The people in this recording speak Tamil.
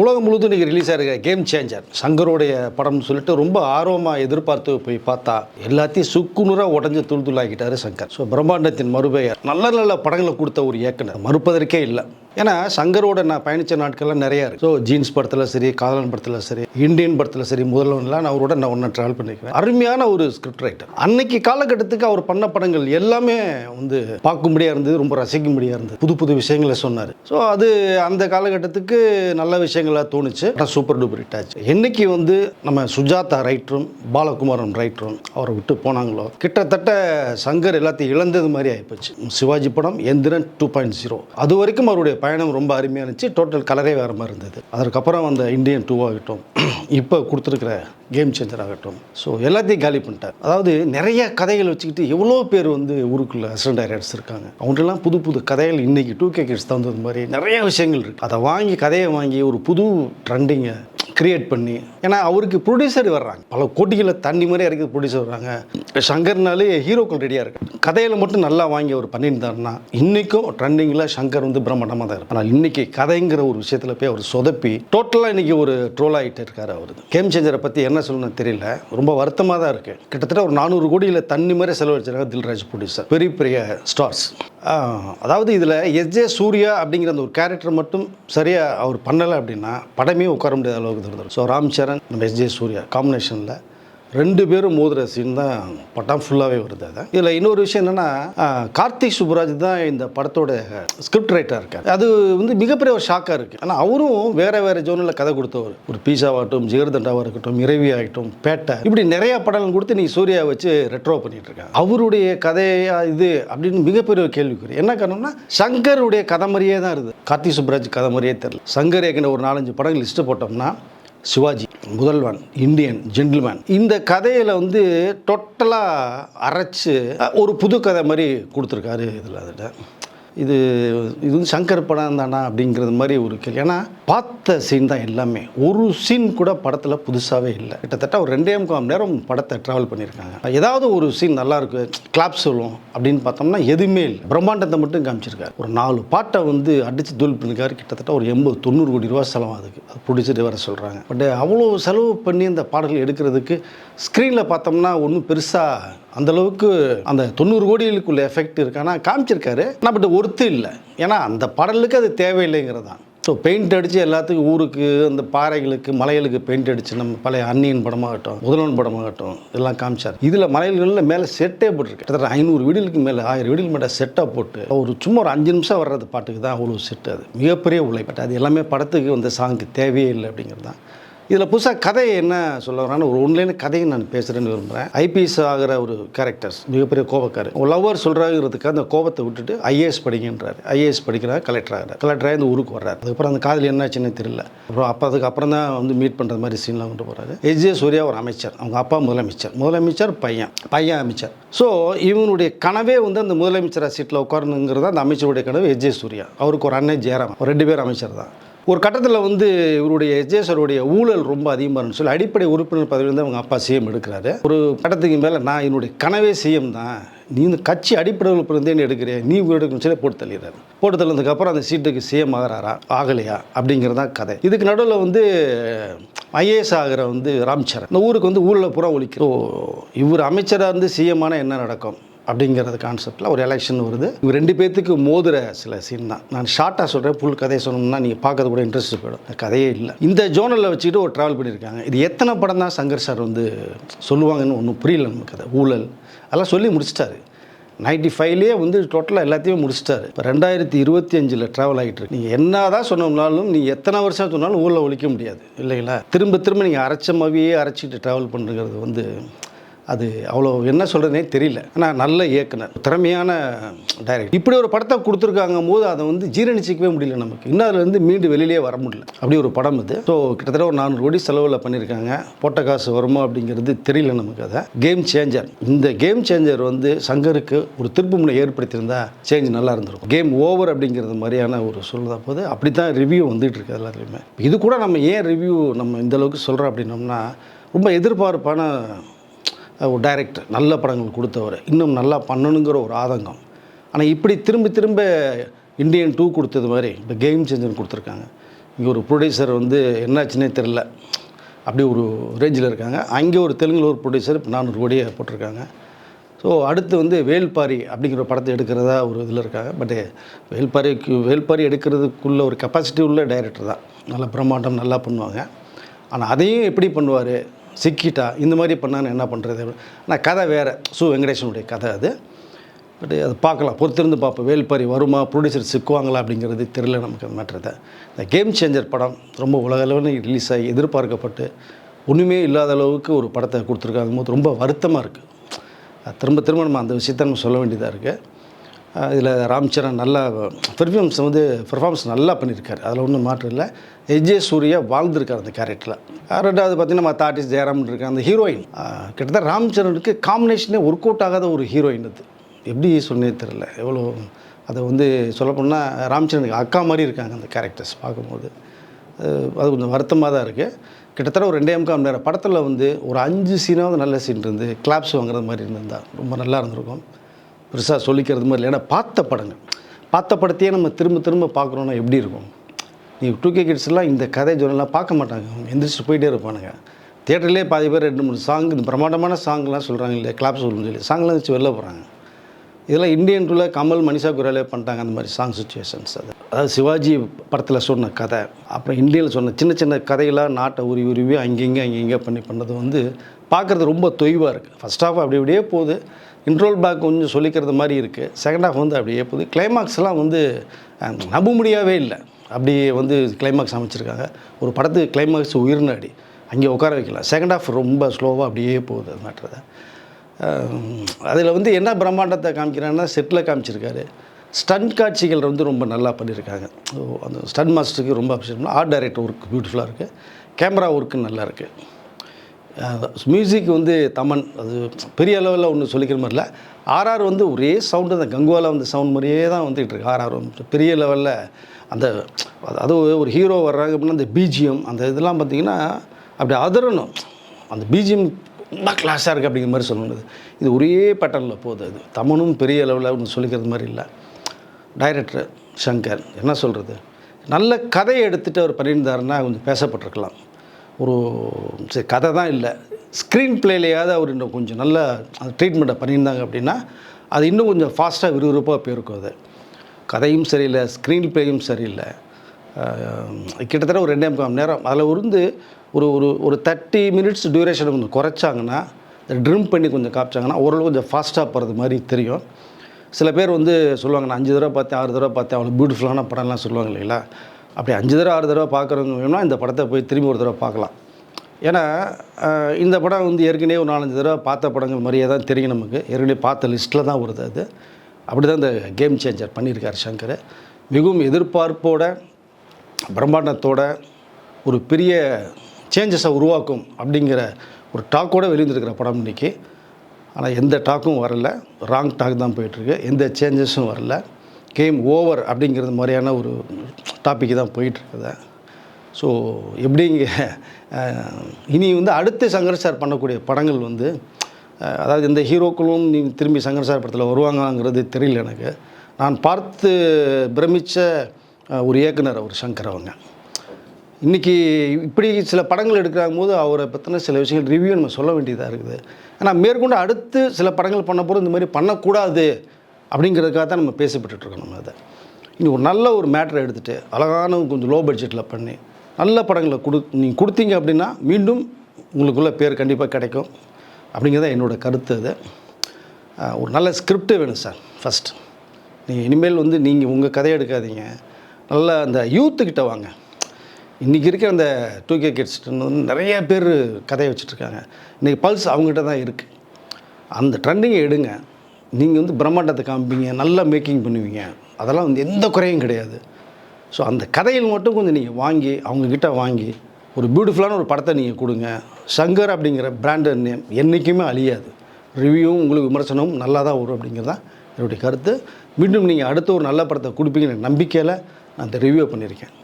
உலகம் முழுவதும் இன்றைக்கி ரிலீஸ் ஆகிருக்க கேம் சேஞ்சர் சங்கருடைய படம்னு சொல்லிட்டு ரொம்ப ஆர்வமாக எதிர்பார்த்து போய் பார்த்தா எல்லாத்தையும் சுக்குநூறாக உடஞ்சி துள் தூளாக்கிட்டாரு சங்கர். ஸோ பிரம்மாண்டத்தின் மறுபெயர் நல்ல நல்ல படங்களை கொடுத்த ஒரு இயக்குனர். மறுப்பதற்கே இல்லை. ஏன்னா சங்கரோட நான் பயணித்த நாட்கள்லாம் நிறையா இருக்குது ஸோ ஜீன்ஸ் படத்தில் சரி காதலன் படத்தில் சரி இந்தியன் படத்தில் சரி முதல்வன்லாம் நான் அவரோட நான் ஒன்றை ட்ராவல் பண்ணிக்கிறேன் அருமையான ஒரு ஸ்கிரிப்ட் ரைட்டர் அன்னைக்கு காலகட்டத்துக்கு அவர் பண்ண படங்கள் எல்லாமே வந்து பார்க்கும்படியாக இருந்தது ரொம்ப ரசிக்கும்படியாக இருந்தது. புது புது விஷயங்களை சொன்னார். ஸோ அது அந்த காலகட்டத்துக்கு நல்ல விஷயங்களாக தோணுச்சு. ஆனால் சூப்பர் டூப்பர் ஹிட் ஆச்சு. என்னைக்கு வந்து நம்ம சுஜாதா ரைட்டரும் பாலகுமாரன் ரைட்டரும் அவரை விட்டு போனாங்களோ கிட்டத்தட்ட சங்கர் எல்லாத்தையும் இழந்தது மாதிரி ஆகிப்போச்சு சிவாஜி படம் எந்திரன் டூ பாயிண்ட் ஜீரோ அது வரைக்கும் அவருடைய பயணம் ரொம்ப அருமையாக இருந்துச்சு. டோட்டல் கலரே வேறு மாதிரி இருந்தது. அதற்கப்புறம் அந்த இந்தியன் டூ ஆகட்டும் இப்போ கொடுத்துருக்குற கேம் சேஞ்சர் ஆகட்டும். ஸோ எல்லாத்தையும் காலி பண்ணிட்டார். அதாவது நிறைய கதைகள் வச்சுக்கிட்டு எவ்வளோ பேர் வந்து ஊருக்குள்ள அசிஸ்டன்ட் டைரக்டர்ஸ் இருக்காங்க. அவங்களாம் புது புது கதைகள் இன்றைக்கி டூ கே கிட்ஸ் தகுந்தது மாதிரி நிறைய விஷயங்கள் இருக்குது அதை வாங்கி கதையை வாங்கி ஒரு புது ட்ரெண்டிங்கை கிரியேட் பண்ணி ஏன்னா அவருக்கு ப்ரொடியூசர் வர்றாங்க. பல கோட்டிகளில் தண்ணி மாதிரி இறக்கி ப்ரொடியூசர் வர்றாங்க. ஷங்கர்னாலே ஹீரோக்கள் ரெடியாக இருக்கு கதையில் மட்டும் நல்லா வாங்கி அவர் பண்ணியிருந்தாருன்னா இன்றைக்கும் ட்ரெண்டிங்கில் ஷங்கர் வந்து பிரம்மாண்டமாக தான் இருக்கும் ஆனால் இன்றைக்கி கதைங்கிற ஒரு விஷயத்தில் போய் அவர் சொதப்பி டோட்டலாக இன்றைக்கி ஒரு ட்ரோல் ஆகிட்டு இருக்கார் அவர். கேம் சேஞ்சரை பற்றி என்ன சொல்லணும்னு தெரியல. ரொம்ப வருத்தமாக தான் இருக்குது கிட்டத்தட்ட ஒரு நானூறு கோடியில் தண்ணி மாதிரி செலவழிச்சிருக்காங்க தில்ராஜ் ப்ரொடியூசர் பெரிய பெரிய ஸ்டார்ஸ் அதாவது இதில் எஸ்ஜே சூர்யா அப்படிங்கிற அந்த ஒரு கேரக்டர் மட்டும் சரியாக அவர் பண்ணலை அப்படின்னா படமே உட்கார முடியாத அளவுக்கு இருந்தது ஸோ ராம் சரண் நம்ம எஸ்ஜே சூர்யா காம்பினேஷனில் ரெண்டு பேரும் மோதுற சீன் தான் படம் ஃபுல்லாகவே வருது அதை. இதில் இன்னொரு விஷயம் என்னென்னா கார்த்திக் சுப்ராஜ் தான் இந்த படத்தோட ஸ்கிரிப்ட் ரைட்டராக இருக்கார். அது வந்து மிகப்பெரிய ஒரு ஷாக்காக இருக்குது ஆனால் அவரும் வேறு வேறு ஜோனில் கதை கொடுத்தவர். ஒரு பீஸாவாகட்டும் ஜிகர்தண்டாவாக இருக்கட்டும் இறைவி ஆகட்டும் பேட்டை. இப்படி நிறையா படங்கள் கொடுத்து நீ சூர்யா வச்சு ரெட்ரோ பண்ணிட்டு இருக்காங்க அவருடைய கதையா இது அப்படின்னு மிகப்பெரிய ஒரு கேள்விக்குறி. என்ன காரணம்னா சங்கருடைய கதை மாதிரியே தான் இருக்குது கார்த்திக் சுப்ராஜ் கதை மாதிரியே தெரியல. சங்கர் ஏற்கனவே ஒரு நாலஞ்சு படங்கள் லிஸ்ட்டு போட்டோம்னா சிவாஜி முதல்வன் இந்தியன் ஜென்டில்மேன் இந்த கதையில் வந்து டோட்டலாக அரைச்சு ஒரு புது கதை மாதிரி கொடுத்துருக்காரு இதில் அதில். இது இது வந்து சங்கர் படம் தானா அப்படிங்கிறது மாதிரி ஒரு கேள்வி. ஏன்னா பார்த்த சீன் தான் எல்லாமே. ஒரு சீன் கூட படத்தில் புதுசாகவே இல்லை. கிட்டத்தட்ட ஒரு ரெண்டே முக்கால் மணி நேரம் படத்தை ட்ராவல் பண்ணியிருக்காங்க. ஏதாவது ஒரு சீன் நல்லா இருக்கு கிளாப் சொல்லும் அப்படின்னு பார்த்தோம்னா எதுவுமே இல்லை. பிரம்மாண்டத்தை மட்டும் காமிச்சிருக்காரு. ஒரு நாலு பாட்டை வந்து அடித்து தூள் பண்ணிருக்காரு. கிட்டத்தட்ட ஒரு எண்பது தொண்ணூறு கோடி ரூபா செலவு அதுக்கு. அது பிடிச்சிட்டு வர சொல்கிறாங்க பட் அவ்வளோ செலவு பண்ணி அந்த பாடல்கள் எடுக்கிறதுக்கு ஸ்க்ரீனில் பார்த்தோம்னா ஒன்றும் பெருசாக அந்தளவுக்கு அந்த தொண்ணூறு கோடிகளுக்குள்ள எஃபெக்ட் இருக்கானா காமிச்சிருக்காரு. ஆனால் பட் ஒருத்து இல்லை. ஏன்னா அந்த பாடலுக்கு அது தேவையில்லைங்கிறது தான் ஸோ பெயிண்ட் அடித்து எல்லாத்துக்கும் ஊருக்கு அந்த பாறைகளுக்கு மலைகளுக்கு பெயிண்ட் அடித்து நம்ம பழைய அன்னியின் படமாகட்டும் முதல்வன் படமாகட்டும் இதெல்லாம் காமிச்சார். இதில் மலைகளில் மேலே செட்டே போட்டிருக்கு. கிட்டத்தட்ட ஐநூறு வீடுகளுக்கு மேலே ஆயிரம் வீடுகள் மேலே செட்டாக போட்டு ஒரு சும்மா ஒரு அஞ்சு நிமிஷம் வர்றது பாட்டுக்கு தான் அவ்வளோ செட்டு அது. மிகப்பெரிய உழைப்பட்டு அது எல்லாமே படத்துக்கு வந்து சாங்க்கு தேவையே இல்லை அப்படிங்கிறது தான் இதில் புதுசாக கதை என்ன சொல்லுறான்னு ஒரு ஒன்லைன் கதையை நான் பேசுகிறேன்னு விரும்புகிறேன் ஐபிஎஸ் ஆகிற ஒரு கேரக்டர்ஸ் மிகப்பெரிய கோபக்கார் ஒரு லவ்வர் சொல்கிறாங்கிறதுக்கு அந்த கோபத்தை விட்டுட்டு ஐஏஎஸ் படிக்கின்றார் ஐஏஎஸ் படிக்கிறார் கலெக்டர் ஆகிறார். கலெக்டராக இந்த ஊருக்கு வர்றார். அதுக்கப்புறம் அந்த காதல் என்னாச்சுன்னு தெரியல. அப்புறம் அப்போ அதுக்கப்புறம் தான் வந்து மீட் பண்ணுற மாதிரி சீன்லாம் கொண்டு போகிறாரு எஸ். ஜே. சூர்யா ஒரு அமைச்சர். அவங்க அப்பா முதலமைச்சர். முதலமைச்சர் பையன். பையன் அமைச்சர். ஸோ இவனுடைய கனவே வந்து அந்த முதலமைச்சர் சீட்டில் உட்காரணுங்கிறது அந்த அமைச்சருடைய கனவு எஸ். ஜே. சூர்யா. அவருக்கு ஒரு அண்ணன் ஜெயராம். ரெண்டு பேர் அமைச்சர் தான். ஒரு கட்டத்தில் வந்து இவருடைய எஸ்ஜேசருடைய ஊழல் ரொம்ப அதிகமாக இருந்துச்சு. சொல்லி அடிப்படை உறுப்பினர் பதவியிலேருந்து அவங்க அப்பா சிஎம் எடுக்கிறாரு. ஒரு கட்டத்துக்கு மேலே நான் என்னுடைய கனவே சிஎம் தான். நீ இந்த கட்சி அடிப்படை உறுப்பினர் எடுக்கிறேன் நீ எடுக்கணும்னு சொல்லி போட்டு தள்ளிடுறாரு. போட்டு தள்ளதுக்கப்புறம் அந்த சீட்டுக்கு சிஎம் ஆகிறாரா? ஆகலையா? அப்படிங்கிறதான் கதை. இதுக்கு நடுவில் வந்து ஐஏஎஸ் ஆகிற வந்து ராம்சரண். இந்த ஊருக்கு வந்து ஊரில் பூரா ஒழிக்கிறோம். இவர் அமைச்சராக இருந்து சிஎம் ஆனால் என்ன நடக்கும்? அப்படிங்கிறது கான்செப்டில் ஒரு எலெக்ஷன் வருது. இவங்க ரெண்டு பேர்த்துக்கு மோதுற சில சீன் தான். நான் ஷார்ட்டாக சொல்கிறேன் ஃபுல் கதையை சொன்னோம்னா நீங்கள் பார்க்கறது கூட இன்ட்ரெஸ்ட் போயிடும். கதையே இல்லை. இந்த ஜோனலில் வச்சுக்கிட்டு ஒரு ட்ராவல் பண்ணியிருக்காங்க இது எத்தனை படம் தான் சங்கர் சார் வந்து சொல்லுவாங்கன்னு ஒன்றும் புரியல நமக்கு அதை. ஊழல். அதெல்லாம் சொல்லி முடிச்சிட்டாரு. நைன்டி ஃபைவ்லேயே வந்து டோட்டலாக எல்லாத்தையுமே முடிச்சிட்டாரு. இப்போ ரெண்டாயிரத்தி இருபத்தி அஞ்சில் ட்ராவல் ஆகிட்டு இருக்கு. நீங்கள் என்ன தான் சொன்னோம்னாலும் நீங்கள் எத்தனை வருஷம் சொன்னாலும் ஊரில் ஒழிக்க முடியாது. இல்லைங்களா? திரும்ப திரும்ப நீங்கள் அரைச்ச மாவியே அரைச்சிட்டு ட்ராவல் பண்ணுறது வந்து அது அவ்வளோ என்ன சொல்கிறதுனே தெரியல. ஆனால் நல்ல இயக்குனர் திறமையான டைரக்டர் இப்படி ஒரு படத்தை கொடுத்துருக்காங்க போது அதை வந்து ஜீரணிச்சிக்கவே முடியல நமக்கு. இன்னும் அதில் வந்து மீண்டு வெளியிலே வர முடியல. அப்படி ஒரு படம் இது. ஸோ கிட்டத்தட்ட ஒரு நானூறு கோடி செலவில் பண்ணியிருக்காங்க. போட்ட காசு வருமா அப்படிங்கிறது தெரியல நமக்கு அதை. கேம் சேஞ்சர் இந்த கேம் சேஞ்சர் வந்து சங்கருக்கு ஒரு திருப்புமுனை ஏற்படுத்தியிருந்தா சேஞ்ச் நல்லா இருந்திருக்கும். கேம் ஓவர் அப்படிங்கிறது மாதிரியான ஒரு சொல்லுதா போது அப்படி தான் ரிவ்யூ வந்துட்டு இருக்கு எல்லாத்துலேயுமே. இது கூட நம்ம ஏன் ரிவ்யூ நம்ம இந்த அளவுக்கு சொல்கிறோம் அப்படின்னோம்னா ரொம்ப எதிர்பார்ப்பான டைரக்டர் நல்ல படங்கள் கொடுத்தவர். இன்னும் நல்லா பண்ணணுங்கிற ஒரு ஆதங்கம். ஆனால் இப்படி திரும்ப திரும்ப இந்தியன் டூ கொடுத்தது மாதிரி இப்போ கேம் சேஞ்சர் கொடுத்துருக்காங்க. இங்கே ஒரு ப்ரொடியூசர் வந்து என்னாச்சுன்னே தெரில அப்படி ஒரு ரேஞ்சில் இருக்காங்க. அங்கே ஒரு தெலுங்கில் ஒரு ப்ரொடியூசர் இப்போ நானூறு கோடியை போட்டிருக்காங்க. ஸோ அடுத்து வந்து வேல்பாரி அப்படிங்கிற படத்தை எடுக்கிறதா ஒரு இதில் இருக்காங்க. பட்டு வேல்பாரிக்கு வேல்பாரி எடுக்கிறதுக்குள்ள ஒரு கெப்பாசிட்டி உள்ள டைரக்டர் தான். நல்லா பிரம்மாண்டம் நல்லா பண்ணுவாங்க. ஆனால் அதையும் எப்படி பண்ணுவார்? சிக்கிட்டா இந்த மாதிரி பண்ணான்னு என்ன பண்ணுறது ஆனால் கதை வேறு. சு வெங்கடேஷனுடைய கதை அது. பட் அது பார்க்கலாம். பொறுத்திருந்து பார்ப்போம். வேல்பாரி வருமா? ப்ரொடியூசர் சிக்குவாங்களா அப்படிங்கிறது தெரியல நமக்கு அந்த மேட்டர் இந்த கேம் சேஞ்சர் படம் ரொம்ப உலக அளவில் ரிலீஸ் ஆகி எதிர்பார்க்கப்பட்டு ஒன்றுமே இல்லாத அளவுக்கு ஒரு படத்தை கொடுத்துருக்காங்க. போது ரொம்ப வருத்தமாக இருக்குது திரும்ப திரும்ப நம்ம அந்த விஷயத்தை நம்ம சொல்ல வேண்டியதாக இருக்குது இதில் ராம்சரண் நல்லா பெர்ஃபார்மன்ஸ் வந்து பெர்ஃபார்மன்ஸ் நல்லா பண்ணியிருக்காரு அதில் ஒன்றும் மாற்றம் இல்லை. எஜே சூர்யா வாழ்ந்திருக்கார் அந்த கேரக்டரில் ரெண்டாவது பார்த்தீங்கன்னா மற்ற ஆர்டிஸ்ட் ஜெயராமன் இருக்கார் அந்த ஹீரோயின் கிட்டத்தட்ட ராம்சரனுக்கு காம்பினேஷனே ஒர்க் அவுட் ஆகாத ஒரு ஹீரோயின் அது. எப்படி சொன்னே தெரில எவ்வளோ அதை வந்து சொல்லப்போனால் ராம்சரனுக்கு அக்கா மாதிரி இருக்காங்க அந்த கேரக்டர்ஸ் பார்க்கும்போது. அது கொஞ்சம் வருத்தமாக தான் இருக்குது கிட்டத்தட்ட ஒரு ரெண்டே முக்கால் மணி நேரம் படத்தில் வந்து ஒரு அஞ்சு சீனாவது நல்ல சீன் இருந்து கிளாப்ஸ் வாங்குறது மாதிரி இருந்திருந்தா. ரொம்ப நல்லா இருந்திருக்கும். பெருசாக சொல்லிக்கிறது மாதிரி இல்லை. ஏன்னா பார்த்த படங்கள். பார்த்த படத்தையே நம்ம திரும்ப திரும்ப பார்க்குறோன்னா எப்படி இருக்கும்? நீ டூ கே கிட்ஸ்லாம் இந்த கதை ஜோனெலாம் பார்க்க மாட்டாங்க. அவங்க எந்திரிச்சு போயிட்டே இருப்பானுங்க. தேட்டர்லேயே பாதி பேர் ரெண்டு மூணு சாங் இந்த பிரமாண்டமான சாங்லாம் சொல்கிறாங்க இல்லையா? கிளாப்ஸ் சொல்லணும்னு சொல்லி சாங்லாம் வச்சு வெளில போகிறாங்க இதெல்லாம் இந்தியன் டூவில் கமல் மனிஷா குரலே பண்ணிட்டாங்க அந்த மாதிரி சாங் சுச்சுவேஷன்ஸ் அது அதாவது சிவாஜி படத்தில் சொன்ன கதை அப்புறம் இந்தியாவில் சொன்ன சின்ன சின்ன கதைகளாக நாட்டை உருவி உருவி அங்கங்கே அங்கங்கே பண்ணி பண்ணது வந்து பார்க்குறது ரொம்ப தொய்வாக இருக்குது ஃபஸ்ட் ஆஃப் அப்படி அப்படியே போகுது. இன்ட்ரோல் பேக் கொஞ்சம் சொல்லிக்கிறது மாதிரி இருக்குது செகண்ட் ஹாஃப் வந்து அப்படியே போகுது. கிளைமாக்ஸ்லாம் வந்து நம்ப முடியவே இல்லை. அப்படியே வந்து கிளைமாக்ஸ் அமைச்சிருக்காங்க. ஒரு படத்துக்கு கிளைமாக்ஸ் உயிர்நாடி அங்கே உட்கார வைக்கலாம் செகண்ட் ஹாஃப் ரொம்ப ஸ்லோவாக அப்படியே போகுது அது மேட்ரதை அதில் வந்து என்ன பிரம்மாண்டத்தை காமிக்கிறாங்கன்னா செட்டில் காமிச்சிருக்காரு. ஸ்டன் காட்சிகள் வந்து ரொம்ப நல்லா பண்ணியிருக்காங்க ஸோ அந்த ஸ்டன் மாஸ்டருக்கு ரொம்ப அப்செட் ஆர்ட் டைரக்டர் ஒர்க் பியூட்டிஃபுல்லாக இருக்குது கேமரா ஒர்க்கு நல்லா இருக்குது மியூசிக் வந்து தமன் அது பெரிய அளவில் ஒன்று சொல்லிக்கிற மாதிரி இல்லை. ஆர்ஆர் வந்து ஒரே சவுண்டு அந்த கங்குவால வந்து சவுண்ட் மாதிரியே தான் வந்துகிட்டு இருக்கு. ஆர்ஆர் பெரிய லெவலில் அந்த அது ஒரு ஹீரோ வர்றாங்க அப்படின்னா அந்த பிஜிஎம் அந்த இதெல்லாம் பார்த்தீங்கன்னா அப்படி அதரணும். அந்த பிஜிஎம் ரொம்ப கிளாஸாக இருக்குது அப்படிங்கிற மாதிரி சொல்லணுது இது ஒரே பேட்டர்னில் போகுது அது. தமனும் பெரிய லெவலில் ஒன்று சொல்லிக்கிறது மாதிரி இல்லை. டைரக்டர் சங்கர் என்ன சொல்கிறது நல்ல கதையை எடுத்துகிட்டு அவர் பண்ணியிருந்தாருன்னா கொஞ்சம் பேசப்பட்டிருக்கலாம். ஒரு சரி கதை தான் இல்லை. ஸ்க்ரீன் பிளேலையாவது அவர் இன்னும் கொஞ்சம் நல்ல அந்த ட்ரீட்மெண்ட்டை பண்ணியிருந்தாங்க அப்படின்னா அது இன்னும் கொஞ்சம் ஃபாஸ்ட்டாக விறுவிறுப்பாக போயிருக்கும் அது. கதையும் சரியில்லை ஸ்க்ரீன் பிளேயும் சரியில்லை. கிட்டத்தட்ட ஒரு ரெண்டே முக்கால் மணி நேரம். அதில் இருந்து ஒரு ஒரு ஒரு தேர்ட்டி மினிட்ஸ் டியூரேஷனை கொஞ்சம் குறைச்சாங்கன்னா ட்ரிம் பண்ணி கொஞ்சம் காமிச்சாங்கன்னா ஓரளவு கொஞ்சம் ஃபாஸ்ட்டாக போகிறது மாதிரி தெரியும். சில பேர் வந்து சொல்லுவாங்க நான் அஞ்சு தடவை பார்த்தேன் ஆறு தடவை பார்த்தேன் அவ்வளோ பியூட்டிஃபுல்லான படம்லாம் சொல்லுவாங்க இல்லைங்களா? அப்படி அஞ்சு தடவை ஆறு தடவை பார்க்குறவங்க வேணும்னா இந்த படத்தை போய் திரும்பி ஒரு தடவை பார்க்கலாம். ஏன்னா இந்த படம் வந்து ஏற்கனவே ஒரு நாலஞ்சு தடவை பார்த்த படங்கள் மாதிரியே தான் தெரியும் நமக்கு. ஏற்கனவே பார்த்த லிஸ்ட்டில் தான் வருது அது. அப்படி தான் இந்த கேம் சேஞ்சர் பண்ணியிருக்கார் சங்கர். மிகவும் எதிர்பார்ப்போட பிரம்மாண்டத்தோட ஒரு பெரிய சேஞ்சஸை உருவாக்கும் அப்படிங்கிற ஒரு டாக்கோட வெளியிருந்திருக்கிற படம் இன்றைக்கி ஆனால் எந்த டாக்கும் வரல. ராங் டாக் தான் போயிட்டுருக்கு. எந்த சேஞ்சஸும் வரல. கேம் ஓவர் அப்படிங்கிறது மாதிரியான ஒரு டாபிக் தான் போயிட்டுருக்குது. ஸோ எப்படிங்க இனி வந்து அடுத்து சங்கர் சார் பண்ணக்கூடிய படங்கள் வந்து அதாவது இந்த ஹீரோக்களும் நீ திரும்பி சங்கர் சார் படத்தில் வருவாங்கங்கிறது தெரியல எனக்கு. நான் பார்த்து பிரமித்த ஒரு இயக்குனர் அவர் சங்கர் அவங்க. இன்றைக்கி இப்படி சில படங்கள் எடுக்கிறாங்க போது அவரை பற்றின சில விஷயங்கள் ரிவ்யூ நம்ம சொல்ல வேண்டியதாக இருக்குது. ஆனால் மேற்கொண்டு அடுத்து சில படங்கள் பண்ண போது இந்த மாதிரி பண்ணக்கூடாது அப்படிங்கிறதுக்காக தான் நம்ம பேசப்பட்டுருக்கோம் நம்ம அதை. இனி ஒரு நல்ல ஒரு மேட்டரை எடுத்துகிட்டு அழகான கொஞ்சம் லோ பட்ஜெட்டில் பண்ணி நல்ல படங்களை கொடு நீங்கள் கொடுத்தீங்க அப்படின்னா மீண்டும் உங்களுக்குள்ள பேர் கண்டிப்பாக கிடைக்கும். அப்படிங்கிறத என்னோட கருத்து அது. ஒரு நல்ல ஸ்கிரிப்டே வேணும் சார் ஃபஸ்ட் நீங்கள் இனிமேல் வந்து நீங்கள் உங்கள் கதையை எடுக்காதீங்க. நல்ல அந்த யூத்துக்கிட்ட வாங்க. இன்றைக்கி இருக்கிற அந்த டூ கே கிட்ஸ் வந்து நிறைய பேர் கதையை வச்சுட்ருக்காங்க. இன்றைக்கி பல்ஸ் அவங்ககிட்ட தான் இருக்குது அந்த ட்ரெண்டிங்கை எடுங்க. நீங்கள் வந்து பிரம்மாண்டத்தை காமிப்பீங்க நல்லா மேக்கிங் பண்ணுவீங்க. அதெல்லாம் வந்து எந்த குறையும் கிடையாது. ஸோ அந்த கதையில் மட்டும் கொஞ்சம் நீங்கள் வாங்கி அவங்கக்கிட்ட வாங்கி ஒரு பியூட்டிஃபுல்லான ஒரு படத்தை நீங்கள் கொடுங்க. சங்கர் அப்படிங்கிற பிராண்டட் நேம் என்றைக்குமே அழியாது. ரிவ்யூவும் உங்களுக்கு விமர்சனமும் நல்லா தான் வரும் அப்படிங்கிறதான் என்னுடைய கருத்து. மீண்டும் நீங்கள் அடுத்த ஒரு நல்ல படத்தை கொடுப்பீங்கன்னு நம்பிக்கையில் நான் இந்த ரிவ்யூ பண்ணியிருக்கேன்.